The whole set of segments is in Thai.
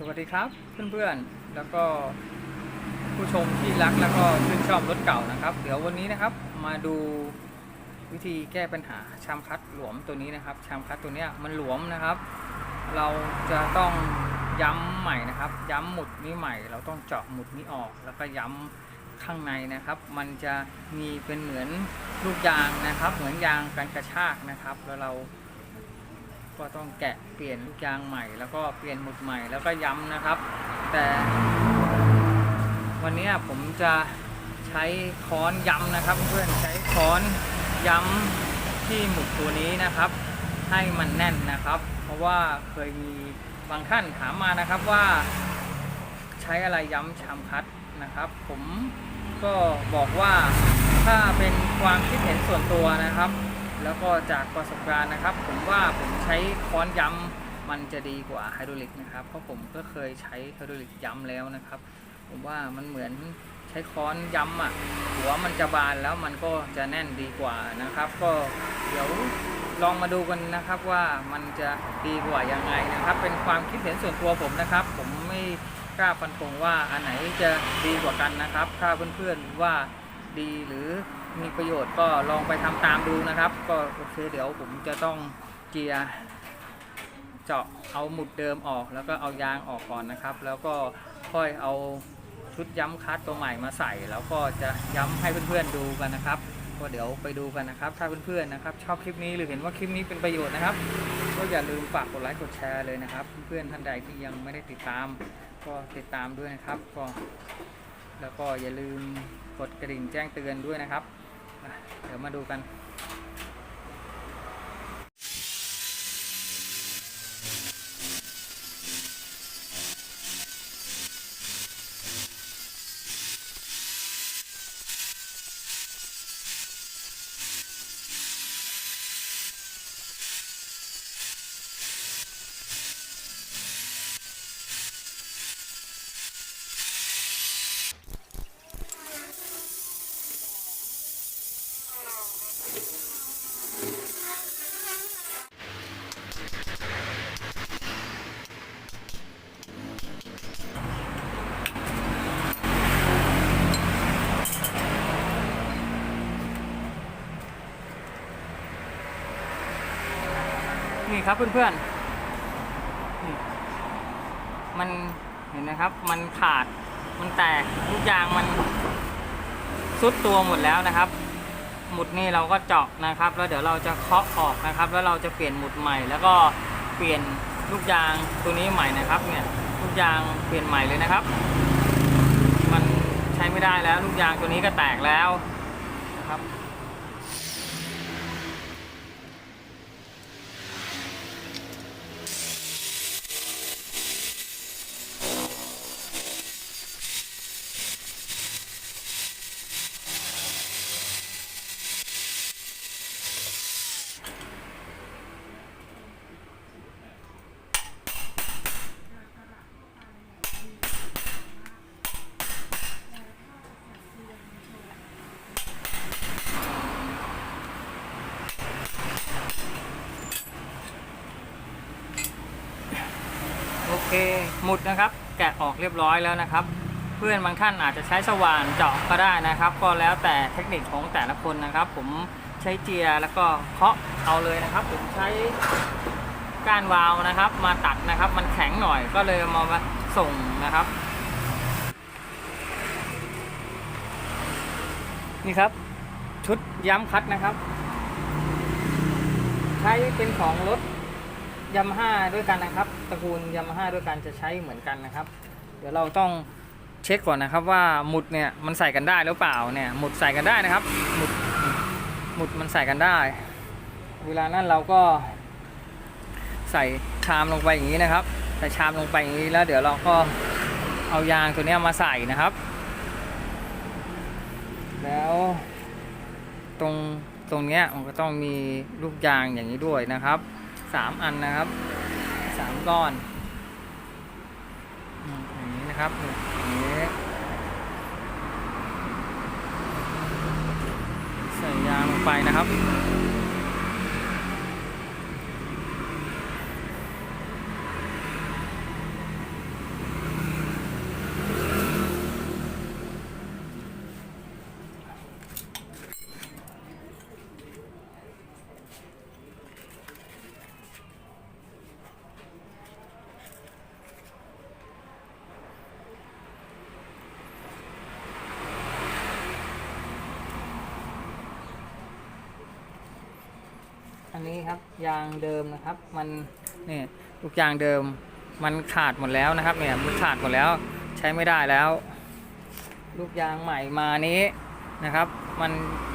สวัสดีครับเพื่อนๆ แล้วก็ผู้ชมที่รักแล้วก็ชื่นชอบรถเก่านะครับ เดี๋ยววันนี้นะครับมาดูวิธีแก้ปัญหาชามคัดหลวมตัวนี้นะครับ ชามคัดตัวนี้มันหลวมนะครับ เราจะต้องย้ำใหม่นะครับ ย้ำหมุดนี้ใหม่ เราต้องเจาะหมุดนี้ออก แล้วก็ย้ำข้างในนะครับ มันจะมีเป็นเหมือนลูกยางนะครับ เหมือนยางการกระชากนะครับ แล้วเรา ก็ต้องแกะเปลี่ยนลูกยางใหม่ แล้วก็เปลี่ยนหมุดใหม่แล้วก็ย้ำนะครับ แต่ วันนี้ผมจะใช้ค้อนย้ำนะครับ เพื่อนใช้ค้อนย้ำที่หมุดตัวนี้นะครับ ให้มันแน่นนะครับ เพราะว่าเคยมีบางท่านถามมานะครับว่า ใช้อะไรย้ำชามคัดนะครับ ผมก็บอกว่าถ้าเป็นความคิดเห็นส่วนตัวนะครับ แล้วก็จากประสบการณ์นะครับ ผมว่าผมใช้ค้อนย้ำมันจะดีกว่าไฮดรอลิกนะครับ เพราะผมก็เคยใช้ไฮดรอลิกย้ำแล้วนะครับ ผมว่ามันเหมือนใช้ค้อนย้ำอะหัวมันจะบานแล้วมันก็จะแน่นดีกว่านะครับ ก็เดี๋ยวลองมาดูกันนะครับว่ามันจะดีกว่ายังไงนะครับ เป็นความคิดเห็นส่วนตัวผมนะครับ ผมไม่กล้าฟันธงว่าอันไหนจะดีกว่ากันนะครับ ถ้าเพื่อนๆว่าดีหรือ มีประโยชน์ก็ลองไปทำตามดูนะครับ ก็โอเคเดี๋ยวผมจะต้องเจียร์เจาะเอาหมุดเดิมออกแล้วก็เอายางออกก่อนนะครับ แล้วก็ค่อยเอาชุดย้ำคัดตัวใหม่มาใส่ แล้วก็จะย้ำให้เพื่อนๆดูกันนะครับก็เดี๋ยวไปดูกันนะครับ ถ้าเพื่อนๆนะครับ ชอบคลิปนี้หรือเห็นว่าคลิปนี้เป็นประโยชน์นะครับ ก็อย่าลืมฝากกดไลค์กดแชร์เลยนะครับ เพื่อนๆท่านใดที่ยังไม่ได้ติดตาม ก็ติดตามด้วยนะครับก็แล้วก็อย่าลืมกดกระดิ่งแจ้งเตือนด้วยนะครับ เดี๋ยวมาดูกัน ครับเพื่อนๆมันเห็นนะครับ มันขาดมันแตกทุกอย่างมันซุดตัวหมดแล้วนะครับ หมุดนี่เราก็เจาะนะครับ แล้วเดี๋ยวเราจะเคาะออกนะครับ แล้วเราจะเปลี่ยนหมุดใหม่ แล้วก็เปลี่ยนลูกยางตัวนี้ใหม่นะครับ เนี่ยลูกยางเปลี่ยนใหม่เลยนะครับ มันใช้ไม่ได้แล้วลูกยางตัวนี้ก็แตกแล้ว เคหมุดนะครับ แกะออกเรียบร้อยแล้วนะครับ เพื่อนบางท่านอาจจะใช้สว่านเจาะก็ได้นะครับ ก็แล้วแต่เทคนิคของแต่ละคนนะครับ ผมใช้เจียแล้วก็เคาะเอาเลยนะครับ ผมใช้ก้านวาล์วนะครับ มาตัดนะครับ มันแข็งหน่อยก็เลยเอามาส่งนะครับนี่ครับชุดย้ำคัดนะครับ ใช้เป็นของรถ ยามาฮ่าด้วยกันนะครับตระกูลยามาฮ่าด้วยกันจะใช้เหมือนกันนะครับ เดี๋ยวเราต้องเช็คก่อนนะครับว่าหมุดเนี่ยมันใส่กันได้หรือเปล่าเนี่ยหมุดใส่กันได้นะครับหมุดหมุดมันใส่กันได้ เวลานั้นเราก็ใส่ชามลงไปอย่างนี้นะครับ ใส่ชามลงไปอย่างนี้แล้ว เดี๋ยวเราก็เอายางตัวนี้มาใส่นะครับ แล้วตรงตรงเนี้ยมันก็ต้องมีลูกยางอย่างนี้ด้วยนะครับ สามอันนะครับสามก้อนอย่างนี้นะครับอย่างนี้ใส่ยางลงไปนะครับ ยางเดิมนะครับ มันนี่ลูกยางเดิมมันขาดหมดแล้วนะครับเนี่ยมันขาดหมดแล้วใช้ไม่ได้แล้ว ลูกยางใหม่มานี้นะครับ มัน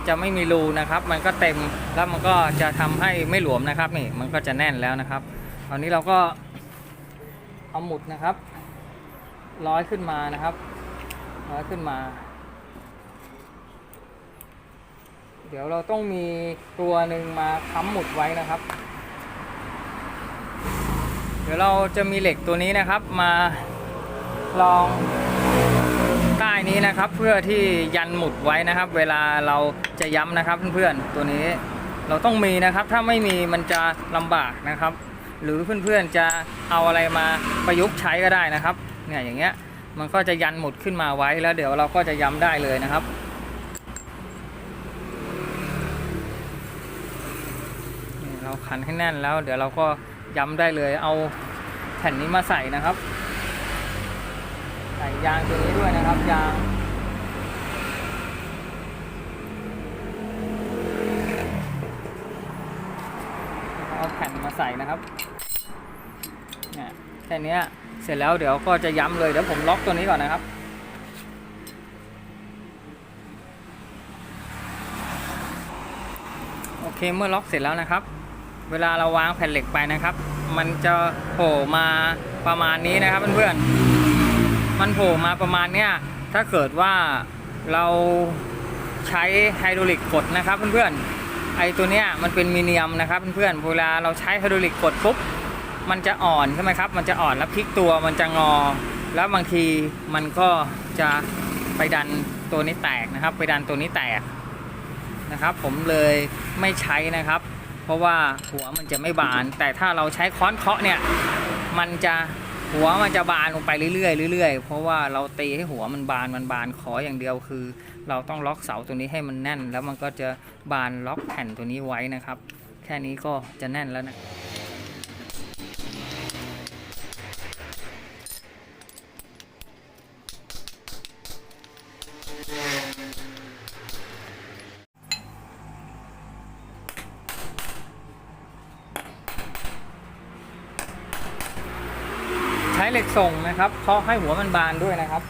จะไม่มีรูนะครับ มันก็เต็มแล้วมันก็จะทำให้ไม่หลวมนะครับนี่มันก็จะแน่นแล้วนะครับตอนนี้เราก็เอาหมุดนะครับ ร้อยขึ้นมานะครับ ร้อยขึ้นมา เดี๋ยวเราต้องมีตัวหนึ่งมาค้ำหมุดไว้นะครับ เดี๋ยวเราจะมีเหล็กตัวนี้นะครับ มาลองใต้นี้นะครับ เพื่อที่ยันหมุดไว้นะครับ เวลาเราจะย้ำนะครับเพื่อนๆตัวนี้เราต้องมีนะครับ ถ้าไม่มีมันจะลำบากนะครับ หรือเพื่อนๆจะเอาอะไรมาประยุกต์ใช้ก็ได้นะครับเนี่ยอย่างเงี้ยมันก็จะยันหมุดขึ้นมาไว้แล้วเดี๋ยวเราก็จะย้ำได้เลยนะครับ นี่ เราขันให้แน่นแล้ว เดี๋ยวเราก็ย้ำได้เลยเอาแผ่นนี้มาใส่นะครับ ใส่ยางตัวนี้ด้วยนะครับยางเอาแผ่นมาใส่นะครับเนี่ยแค่นี้เสร็จแล้วเดี๋ยวก็จะย้ำเลยเดี๋ยวผมล็อกตัวนี้ก่อนนะครับโอเคเมื่อล็อกเสร็จแล้วนะครับ เวลาเราวางแผ่นเหล็กไปนะครับ มันจะโผล่มาประมาณนี้นะครับเพื่อนๆมันโผล่มาประมาณเนี้ยถ้าเกิดว่าเราใช้ไฮดรอลิกกดนะครับเพื่อนๆไอตัวเนี้ยมันเป็นมีเนียมนะครับเพื่อนๆเวลาเราใช้ไฮดรอลิกกดปุ๊บมันจะอ่อนใช่ไหมครับ มันจะอ่อนแล้วพลิกตัวมันจะงอ แล้วบางทีมันก็จะไปดันตัวนี้แตกนะครับ ไปดันตัวนี้แตกนะครับ ผมเลยไม่ใช้นะครับ ราะว่าหัวมันจะไม่บาน แต่ถ้าเราใช้ค้อนเคาะเนี่ย มันจะหัวมันจะบานลงไปเรื่อยๆเรื่อยๆเพราะว่าเราตีให้หัวมันบานมันบานขออย่างเดียวคือ เราต้องล็อกเสาตัวนี้ให้มันแน่น แล้วมันก็จะบานล็อกแผ่นตัวนี้ไว้นะครับ แค่นี้ก็จะแน่นแล้วนะ เหล็กส่งนะครับเคาะให้หัวมันบานด้วยนะครับ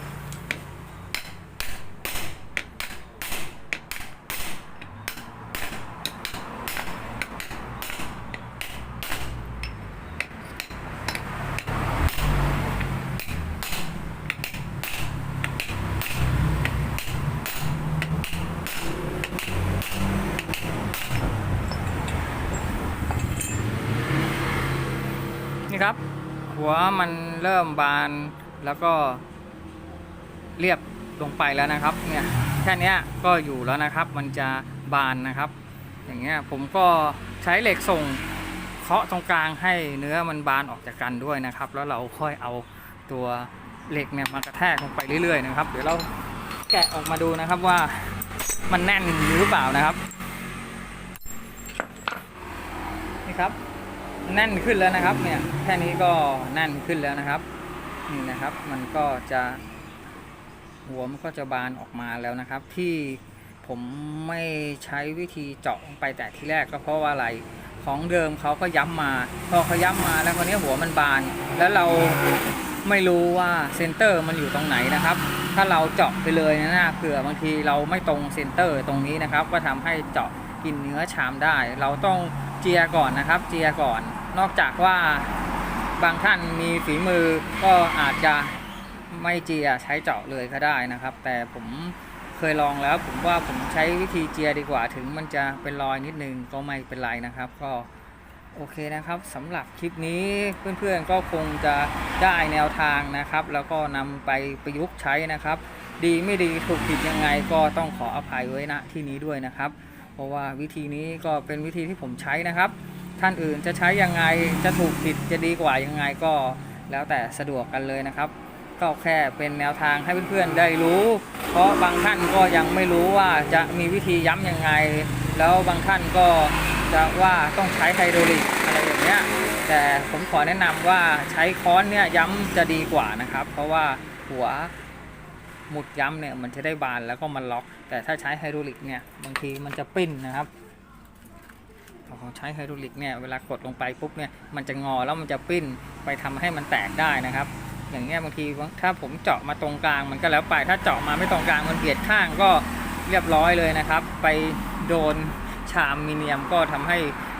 นี่ครับ หัวมัน เริ่มบานแล้วก็เรียบลงไปแล้วนะครับเนี่ยแค่นี้ก็อยู่แล้วนะครับ มันจะบานนะครับ อย่างเงี้ยผมก็ใช้เหล็กส่งเคาะตรงกลางให้เนื้อมันบานออกจากกันด้วยนะครับ แล้วเราค่อยเอาตัวเหล็กเนี่ยมากระแทกลงไปเรื่อยๆนะครับ เดี๋ยวเราแกะออกมาดูนะครับว่ามันแน่นหรือเปล่านะครับนี่ครับ แน่นขึ้นแล้วนะครับเนี่ยแค่นี้ก็แน่นขึ้นแล้วนะครับนี่นะครับมันก็จะหัวมันก็จะบานออกมาแล้วนะครับ ที่ผมไม่ใช้วิธีเจาะไปแต่ที่แรกก็เพราะว่าอะไรของเดิมเขาก็ย้ำมา พอเขาย้ำมาแล้วคราวนี้หัวมันบาน แล้วเราไม่รู้ว่าเซนเตอร์มันอยู่ตรงไหนนะครับ ถ้าเราเจาะไปเลยนะเผื่อบางทีเราไม่ตรงเซนเตอร์ตรงนี้นะครับ ก็ทำให้เจาะ กินเนื้อชามได้ เราต้องเจียก่อนนะครับ เจียก่อน นอกจากว่าบางท่านมีฝีมือก็อาจจะไม่เจียใช้เจาะเลยก็ได้นะครับ แต่ผมเคยลองแล้ว ผมว่าผมใช้วิธีเจียดีกว่าถึงมันจะเป็นรอยนิดนึงก็ไม่เป็นไรนะครับ ก็โอเคนะครับสำหรับคลิปนี้เพื่อนๆก็คงจะได้แนวทางนะครับ แล้วก็นำไปประยุกต์ใช้นะครับ ดีไม่ดีถูกผิดยังไงก็ต้องขออภัยไว้ณที่นี้ด้วยนะครับ เพราะว่าวิธีนี้ก็เป็นวิธีที่ผมใช้นะครับ ท่านอื่นจะใช้ยังไงจะถูกผิดจะดีกว่ายังไงก็แล้วแต่สะดวกกันเลยนะครับ ก็แค่เป็นแนวทางให้เพื่อนๆได้รู้ เพราะบางท่านก็ยังไม่รู้ว่าจะมีวิธีย้ำยังไง แล้วบางท่านก็จะว่าต้องใช้ไฮโดรลิกอะไรอย่างเงี้ยแต่ผมขอแนะนำว่าใช้ค้อนเนี่ยย้ำจะดีกว่านะครับ เพราะว่าหัว หมุดย้ำเนี่ยมันจะได้บานแล้วก็มันล็อก แต่ถ้าใช้ไฮดรอลิกเนี่ยบางทีมันจะปิ้นนะครับของใช้ไฮดรอลิกเนี่ยเวลากดลงไปปุ๊บเนี่ยมันจะงอแล้วมันจะปิ้นไปทำให้มันแตกได้นะครับ อย่างเงี้ยบางทีถ้าผมเจาะมาตรงกลางมันก็แล้วไป ถ้าเจาะมาไม่ตรงกลางมันเบียดข้างก็เรียบร้อยเลยนะครับ ไปโดนชามมิเนียมก็ทำให้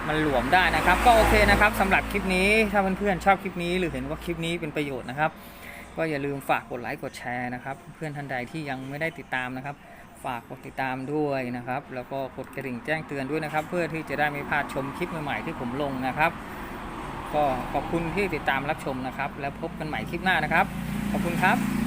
มันหลวมได้นะครับ ก็โอเคนะครับสำหรับคลิปนี้ถ้าเพื่อนๆชอบคลิปนี้ หรือเห็นว่าคลิปนี้เป็นประโยชน์นะครับ ก็อย่าลืมฝากกดไลค์กดแชร์นะครับ เพื่อนท่านใดที่ยังไม่ได้ติดตามนะครับ ฝากกดติดตามด้วยนะครับ แล้วก็กดกระดิ่งแจ้งเตือนด้วยนะครับ เพื่อที่จะได้ไม่พลาดชมคลิปใหม่ๆที่ผมลงนะครับ ก็ขอบคุณที่ติดตามรับชมนะครับ แล้วพบกันใหม่คลิปหน้านะครับ ขอบคุณครับ